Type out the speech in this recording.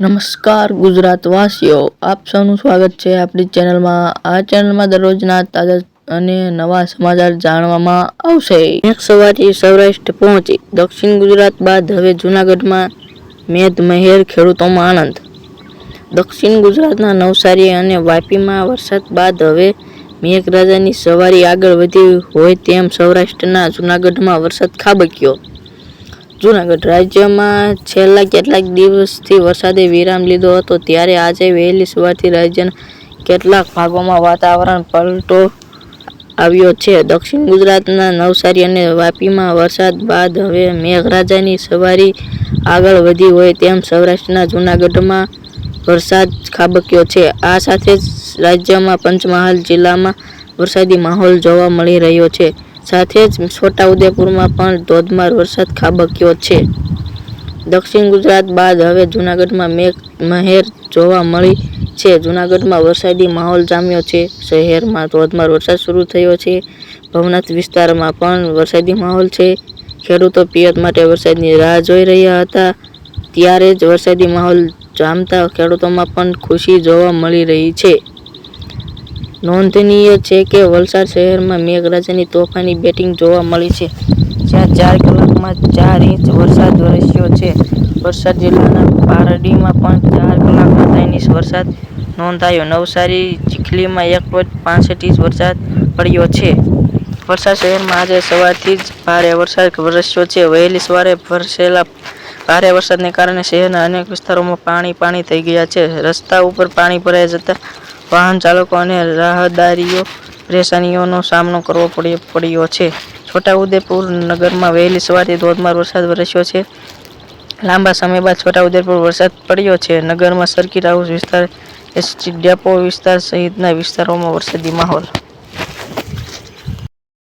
નમસ્કાર ગુજરાત વાસીઓ આપ સૌનું સ્વાગત છે આપણી ચેનલમાં. આ ચેનલમાં દરરોજના તાજા અને નવા સમાચાર જાણવામાં આવશે. એક સવારથી સૌરાષ્ટ્ર પહોંચી દક્ષિણ ગુજરાત બાદ હવે જૂનાગઢમાં મેઘ મહેર ખેડૂતોમાં આનંદ. દક્ષિણ ગુજરાતના નવસારી અને વાપીમાં વરસાદ બાદ હવે મેઘરાજાની સવારી આગળ વધી હોય તેમ સૌરાષ્ટ્રના જૂનાગઢમાં વરસાદ ખાબક્યો. જૂનાગઢ રાજ્યમાં છેલ્લા કેટલાક દિવસથી વરસાદે વિરામ લીધો હતો, ત્યારે આજે વહેલી સવારથી રાજ્યના કેટલાક ભાગોમાં વાતાવરણ પલટો આવ્યો છે. દક્ષિણ ગુજરાતના નવસારી અને વાપીમાં વરસાદ બાદ હવે મેઘરાજાની સવારી આગળ વધી હોય તેમ સૌરાષ્ટ્રના જૂનાગઢમાં વરસાદ ખાબક્યો છે. આ સાથે જ રાજ્યમાં પંચમહાલ જિલ્લામાં વરસાદી માહોલ જોવા મળી રહ્યો છે. સાથે જ છોટાઉદેપુરમાં પણ ધોધમાર વરસાદ ખાબક્યો છે. દક્ષિણ ગુજરાત બાદ હવે જૂનાગઢમાં મેઘ મહેર જોવા મળી છે. જૂનાગઢમાં વરસાદી માહોલ જામ્યો છે. શહેરમાં ધોધમાર વરસાદ શરૂ થયો છે. ભવનાથ વિસ્તારમાં પણ વરસાદી માહોલ છે. ખેડૂતો પિયત માટે વરસાદની રાહ જોઈ રહ્યા હતા. ત્યારે જ વરસાદી માહોલ જામતા ખેડૂતોમાં પણ ખુશી જોવા મળી રહી છે. નોંધનીય છે કે વલસાડ શહેરમાં મેઘરાજાની તોફાની બેટિંગ જોવા મળી છે, જ્યાં ચાર કલાકમાં ચાર ઇંચ વરસાદ વરસ્યો છે. વલસાડ જિલ્લાના પારડીમાં પણ ચાર કલાકમાં ત્રણ ઇંચ વરસાદ નોંધાયો. નવસારી, ચીખલીમાં એક પોઈન્ટ પાંસઠ ઇંચ વરસાદ પડ્યો છે. વલસાડ શહેરમાં આજે સવારથી જ ભારે વરસાદ વરસ્યો છે. વહેલી સવારે વરસેલા ભારે વરસાદને કારણે શહેરના અનેક વિસ્તારોમાં પાણી પાણી થઈ ગયા છે. રસ્તા ઉપર પાણી ભરાઈ જતા વાહન ચાલકો અને રાહદારીઓ પરેશાનીઓનો સામનો કરવો પડ્યો છે. છોટાઉદેપુર નગરમાં વહેલી સવારથી ધોધમાર વરસાદ વરસ્યો છે. લાંબા સમય બાદ છોટાઉદેપુર વરસાદ પડ્યો છે. નગરમાં સર્કિટ હાઉસ વિસ્તાર, એસટી ડેપો વિસ્તાર સહિતના વિસ્તારોમાં વરસાદી માહોલ